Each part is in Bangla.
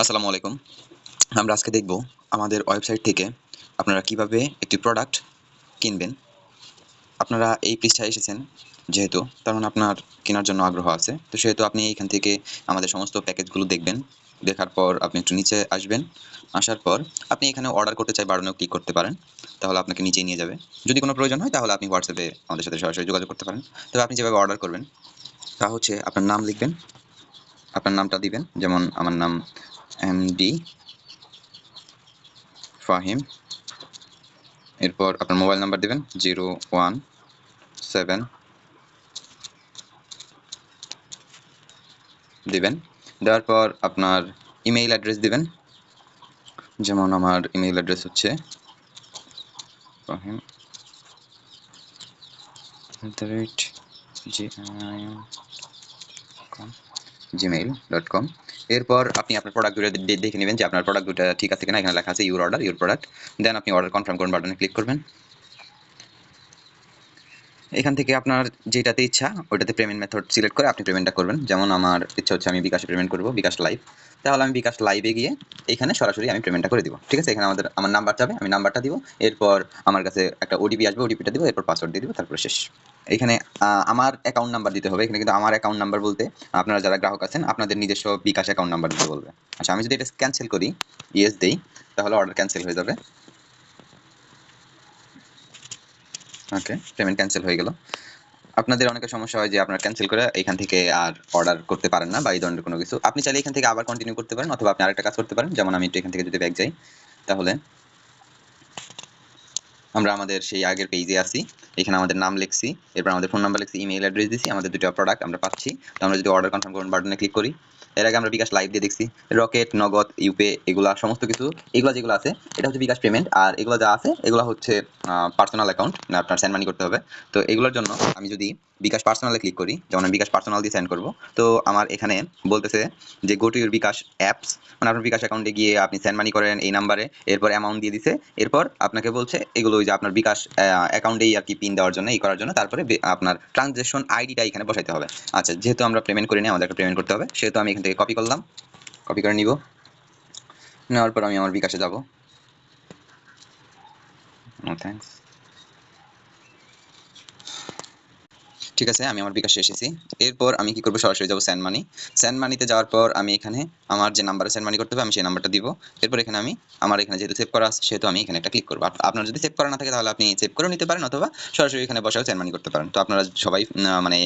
আসসালামু আলাইকুম। আমরা আজকে দেখব আমাদের ওয়েবসাইট থেকে আপনারা কীভাবে একটি প্রোডাক্ট কিনবেন। আপনারা এই পৃষ্ঠায় এসেছেন যেহেতু, তার মানে আপনার কেনার জন্য আগ্রহ আছে। তো সেহেতু আপনি এখান থেকে আমাদের সমস্ত প্যাকেজগুলো দেখবেন। দেখার পর আপনি একটু নিচে আসবেন। আসার পর আপনি এখানে অর্ডার করতে চাই বাড়ানো ক্লিক করতে পারেন। তাহলে আপনাকে নিচেই নিয়ে যাবে। যদি কোনো প্রয়োজন হয় তাহলে আপনি হোয়াটসঅ্যাপে আমাদের সাথে সরাসরি যোগাযোগ করতে পারেন। তবে আপনি যেভাবে অর্ডার করবেন, তা হচ্ছে আপনার নাম লিখবেন। আপনার নামটা দিবেন, যেমন আমার নাম এমডি ফাহিম এরপর আপনার মোবাইল নাম্বার দিবেন, জিরো ওয়ান সেভেন দিবেন। দেওয়ার পর আপনার ইমেইল অ্যাড্রেস দিবেন, যেমন আমার ইমেইল অ্যাড্রেস হচ্ছে ফাহিম জিমেইল ডট কম এরপর আপনি আপনার প্রোডাক্ট দুটো দেখে নেবেন যে আপনার প্রোডাক্ট দুটো ঠিক আছে কিনা। এখানে লেখা আছে your order your product then আপনি অর্ডার কনফার্ম করুন বাটনে ক্লিক করবেন। এখান থেকে আপনার যেটাতে ইচ্ছা, ওইটাতে পেমেন্ট মেথড সিলেক্ট করে আপনি পেমেন্টটা করবেন। যেমন আমার ইচ্ছা হচ্ছে আমি বিকাশে পেমেন্ট করব, বিকাশ লাইভ তাহলে আমি বিকাশ লাইভে গিয়ে এখানে সরাসরি আমি পেমেন্টটা করে দিব। ঠিক আছে? এখানে আমাদের, আমার নাম্বার যাবে, আমি নাম্বারটা দিব। এরপর আমার কাছে একটা ওটিপি আসবে ওটিপিটা দিব, এরপর পাসওয়ার্ড দিয়ে দিব, তারপরে শেষ। এখানে আমার অ্যাকাউন্ট নাম্বার দিতে হবে। এখানে কিন্তু আমার অ্যাকাউন্ট নাম্বার বলতে আপনারা যারা গ্রাহক আছেন, আপনাদের নিজস্ব বিকাশ অ্যাকাউন্ট নাম্বার দিতে বলবে। আচ্ছা আমি যদি এটা ক্যান্সেল করি ইয়েস দেই, তাহলে অর্ডার ক্যান্সেল হয়ে যাবে। ওকে পেমেন্ট ক্যান্সেল হয়ে গেল। আপনাদের অনেক সমস্যা হয় যে আপনার ক্যান্সেল করে এখান থেকে আর অর্ডার করতে পারেন না বা এই ধরনের কোনো কিছু। আপনি চাইলে এখান থেকে আবার কন্টিনিউ করতে পারেন অথবা আপনি আরেকটা কাজ করতে পারেন। যেমন আমি একটু এখান থেকে যদি ব্যাক যাই, তাহলে আমরা আমাদের সেই আগের পেজে আসি এখানে আমাদের নাম লিখছি, এরপর আমাদের ফোন নাম্বার লিখছি ইমেল অ্যাড্রেস দিছি, আমাদের দুটো প্রোডাক্ট আমরা পাচ্ছি। তো আমরা যদি অর্ডার কনফার্ম করুন বাটনে ক্লিক করি, এর আগে আমরা বিকাশ লাইভ দিয়ে দেখছি রকেট নগদ ইউপে এগুলা সমস্ত কিছু, এগুলো যেগুলো আছে, এটা হচ্ছে বিকাশ পেমেন্ট আর এগুলো যা আছে, এগুলো হচ্ছে পার্সোনাল অ্যাকাউন্ট না আপনার সেন্ড মানি করতে হবে। তো এগুলোর জন্য আমি যদি বিকাশ পার্সোনালে ক্লিক করি, যেমন আমি বিকাশ পার্সোনাল দিয়ে সেন্ড করব, তো আমার এখানে বলতেছে যে go to your bKash apps মানে আপনার বিকাশ অ্যাকাউন্টে গিয়ে আপনি সেন্ড মানি করেন এই নাম্বারে এরপর অ্যামাউন্ট দিয়ে দিছে, এরপর আপনাকে বলছে এগুলো যে আপনার বিকাশ অ্যাকাউন্টেই আর কি পিন দেওয়ার জন্য, এই করার জন্য। তারপরে আপনার ট্রানজ্যাকশন আইডিটা এখানে বসাইতে হবে। আচ্ছা যেহেতু আমরা পেমেন্ট করিনি আমাদের একটা পেমেন্ট করতে হবে। সেহেতু আমি এখান থেকে কপি করলাম। কপি করে নিব। নেওয়ার পর আমি আমার বিকাশে যাব। থ্যাঙ্কস ঠিক আছে, আমি আমার বিকাশে এসেছি। এরপর আমি কি করব? সরাসরি যাব স্যান্ড মানি স্যান্ড মানিতে যাওয়ার পর আমি এখানে আমার যে নাম্বারে স্যান্ড মানি করতে হবে, আমি সেই নাম্বারটা দিব। এরপর এখানে আমি আমার এখানে যেহেতু সেভ করা আছে, সেহেতু আমি এখানে একটা ক্লিক করব। আপনার যদি সেভ করা না থাকে, তাহলে আপনি সেভ করে নিতে পারেন অথবা সরাসরি এখানে বসেও স্যান্ড মানি করতে পারেন। তো আপনারা সবাই মানে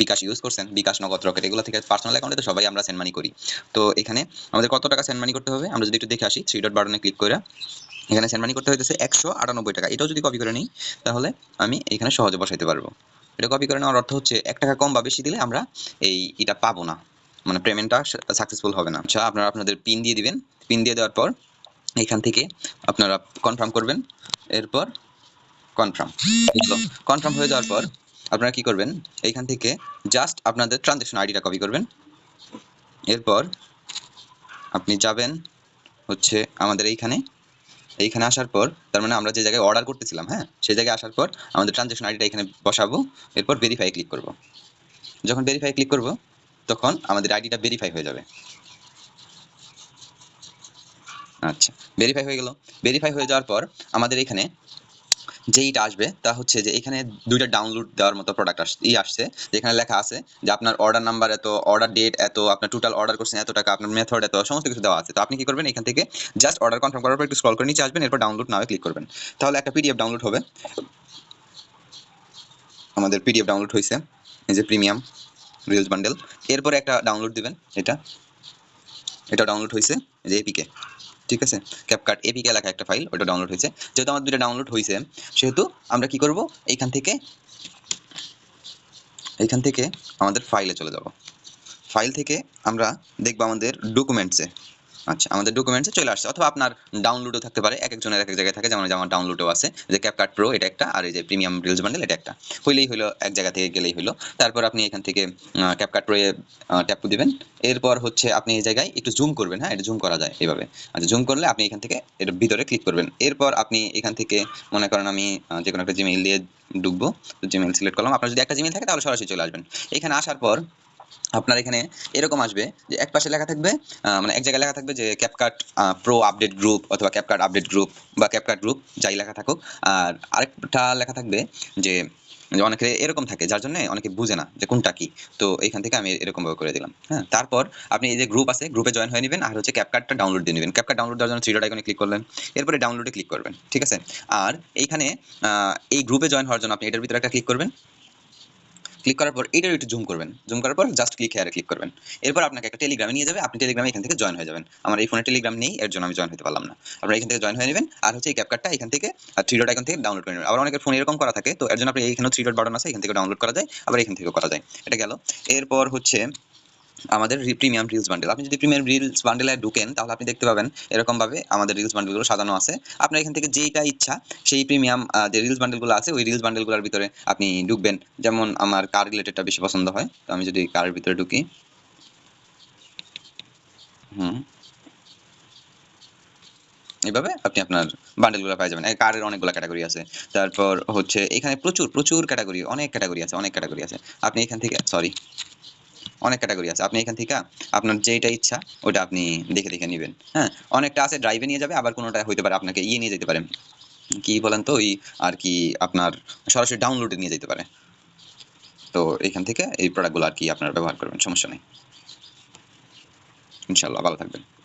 বিকাশ ইউজ করছেন। বিকাশ, নগদ, রকেট, এগুলো থেকে পার্সোনাল অ্যাকাউন্টে তো সবাই আমরা সেন্ড মানি করি। তো এখানে আমাদের কত টাকা সেন্ড মানি করতে হবে? আমরা যদি একটু দেখে আসি থ্রি ডট বাটনে ক্লিক করে এখানে সেন্ড মানি করতে হইতেছে একশো আটানব্বই টাকা। এটাও যদি কপি করে নিই, তাহলে আমি এখানে সহজে বসাইতে পারব। এটা কপি করে নেওয়ার অর্থ হচ্ছে এক টাকা কম বা বেশি দিলে আমরা এই এটা পাবো না। মানে পেমেন্টটা সাকসেসফুল হবে না। আচ্ছা আপনারা আপনাদের পিন দিয়ে দিবেন। পিন দিয়ে দেওয়ার পর এখান থেকে আপনারা কনফার্ম করবেন। এরপর কনফার্ম কনফার্ম হয়ে যাওয়ার পর আপনারা কি করবেন? এইখান থেকে জাস্ট আপনাদের ট্রানজ্যাকশন আইডিটা কপি করবেন। এরপর আপনি যাবেন হচ্ছে আমাদের এইখানে। এইখানে আসার পর, তার মানে আমরা যে জায়গায় অর্ডার করতেছিলাম হ্যাঁ সেই জায়গায় আসার পর আমাদের ট্রানজেকশন আইডিটা এখানে বসাবো, এরপর ভেরিফাই ক্লিক করব। যখন ভেরিফাই ক্লিক করব, তখন আমাদের আইডিটা ভেরিফাই হয়ে যাবে। আচ্ছা ভেরিফাই হয়ে গেল। ভেরিফাই হয়ে যাওয়ার পর আমাদের এখানে যেইটা আসবে, তা হচ্ছে যে এখানে দুইটা ডাউনলোড দেওয়ার মতো প্রোডাক্ট আস, ই আসছে। যেখানে লেখা আছে যে আপনার অর্ডার নাম্বার এত অর্ডার ডেট এত, আপনার টোটাল অর্ডার করছেন এত টাকা, আপনার মেথড এত, সমস্ত কিছু দেওয়া আছে। তো আপনি কি করবেন? এখান থেকে জাস্ট অর্ডার কনফার্ম করার পর একটু স্ক্রল করে নিচে আসবেন, এরপর ডাউনলোড নাও ক্লিক করবেন। তাহলে একটা পিডিএফ ডাউনলোড হবে। আমাদের পিডিএফ ডাউনলোড হয়েছে এই যে প্রিমিয়াম রিলস বান্ডেল এরপরে একটা ডাউনলোড দিবেন, এটা। এটা ডাউনলোড হয়েছে যে এপিকে ঠিক আছে? ক্যাপকাট এপিকে লেখা একটা ফাইল ওটা ডাউনলোড হয়েছে। যেহেতু আমার দুটো ডাউনলোড হয়েছে, সেহেতু আমরা কি করব? এইখান থেকে এইখান থেকে আমাদের ফাইলে চলে যাব। ফাইল থেকে আমরা দেখব আমাদের ডকুমেন্টসে আচ্ছা আমাদের ডকুমেন্টসে চলে আসছে। অথবা আপনার ডাউনলোডও থাকতে পারে। এক একজনের এক এক জায়গায় থাকে। যেমন আমার ডাউনলোডও আছে। যে ক্যাপকাট প্রো এটা একটা। আর এই যে প্রিমিয়াম রিলস বান্ডেল এটা একটা। হইলেই হলো এক জায়গা থেকে গেলেই হলো তারপর আপনি এখান থেকে ক্যাপকাট প্রো এ ট্যাপ দিবেন। এরপর হচ্ছে আপনি এই জায়গায় একটু জুম করবেন। হ্যাঁ এটা জুম করা যায় এইভাবে আচ্ছা জুম করলে আপনি এখান থেকে এর ভিতরে ক্লিক করবেন। এরপর আপনি এখান থেকে মনে করেন আমি যে কোনো একটা জিমেইল দিয়ে ঢুকবো। জিমেইল সিলেক্ট করলাম। আপনার যদি একটা জিমেইল থাকে, তাহলে সরাসরি চলে আসবেন। এখানে আসার পর আপনার এখানে এরকম আসবে যে এক পাশে লেখা থাকবে মানে এক জায়গায় লেখা থাকবে যে ক্যাপকাট প্রো আপডেট গ্রুপ অথবা ক্যাপকাট আপডেট গ্রুপ বা ক্যাপকাট গ্রুপ যাই লেখা থাকুক। আর আরেকটা লেখা থাকবে যে অনেকে এরকম থাকে, যার জন্য অনেকে বুঝে না যে কোনটা কি। তো এখান থেকে আমি এরকম ভাবে করে দিলাম হ্যাঁ। তারপর আপনি এই যে গ্রুপ আছে গ্রুপে জয়েন হয়ে নেবেন আর হচ্ছে ক্যাপকাটটা ডাউনলোড দিয়ে নেবেন। ক্যাপকাট ডাউনলোড দেওয়ার জন্য থ্রি ডট ক্লিক করলেন, এরপরে ডাউনলোডে ক্লিক করবেন, ঠিক আছে? আর এইখানে এই গ্রুপে জয়েন হওয়ার জন্য আপনি এটার ভিতরে একটা ক্লিক করবেন। ক্লিক করার পর এটার একটু জুম করবেন। জুম করার পর জাস্ট ক্লিক হেয়ারে ক্লিক করবেন। এরপর আপনাকে একটা টেলিগ্রামে নিয়ে যাবে। আপনি টেলিগ্রামে এখান থেকে জয়েন হয়ে যাবেন। আমার এই ফোনে টেলিগ্রাম নেই, এর জন্য আমি জয়েন হতে পারলাম না। আপনারা এখান থেকে জয়েন হয়ে নেবেন। আর হচ্ছে এই ক্যাপকার্ডটা এখান থেকে থ্রি ডট এখান থেকে ডাউনলোড করে নেবেন। আবার অনেকের ফোন এরকম করা থাকে, তো এর জন্য আপনি এখানে থ্রি ডট বাটন আছে, এখান থেকে ডাউনলোড করা যায়, আবার এখান থেকে করা যায়। এটা গেল। এরপর হচ্ছে আমাদের প্রিমিয়াম রিলস বান্ডেল আপনি যদি প্রিমিয়াম রিলস বান্ডেলে ঢুকেন, তাহলে আপনি দেখতে পাবেন এরকম ভাবে আমাদের রিলস বান্ডেলগুলো সাজানো আছে। আপনার এখান থেকে যেইটা ইচ্ছা, সেই প্রিমিয়াম যে রিলস বান্ডেলগুলো আছে, ওই রিলস বান্ডেলগুলোর ভিতরে আপনি ঢুকবেন। যেমন আমার কার রিলেটেডটা বেশি পছন্দ হয়, তো আমি যদি কারের ভিতরে ঢুকি। হুম। এইভাবে আপনি আপনার বান্ডেলগুলো পেয়ে যাবেন। কারের অনেকগুলো ক্যাটাগরি আছে। তারপর হচ্ছে এখানে প্রচুর প্রচুর ক্যাটাগরি অনেক ক্যাটাগরি আছে, অনেক ক্যাটাগরি আছে। আপনি এখান থেকে সরি অনেক ক্যাটাগরি আছে। আপনি এখান থেকে আপনার যেটা ইচ্ছা ওটা আপনি দেখে দেখে নেবেন। হ্যাঁ? অনেকটা আছে ড্রাইভে নিয়ে যাবে, আবার কোনোটা হইতে পারে আপনাকে ইয়ে নিয়ে যেতে পারে। কি বলেন তো, ওই আর কি আপনার সরাসরি ডাউনলোডে নিয়ে যেতে পারে। তো এখান থেকে এই প্রোডাক্টগুলো আর কি আপনারা ব্যবহার করবেন, সমস্যা নেই। ইনশাল্লাহ ভালো থাকবেন।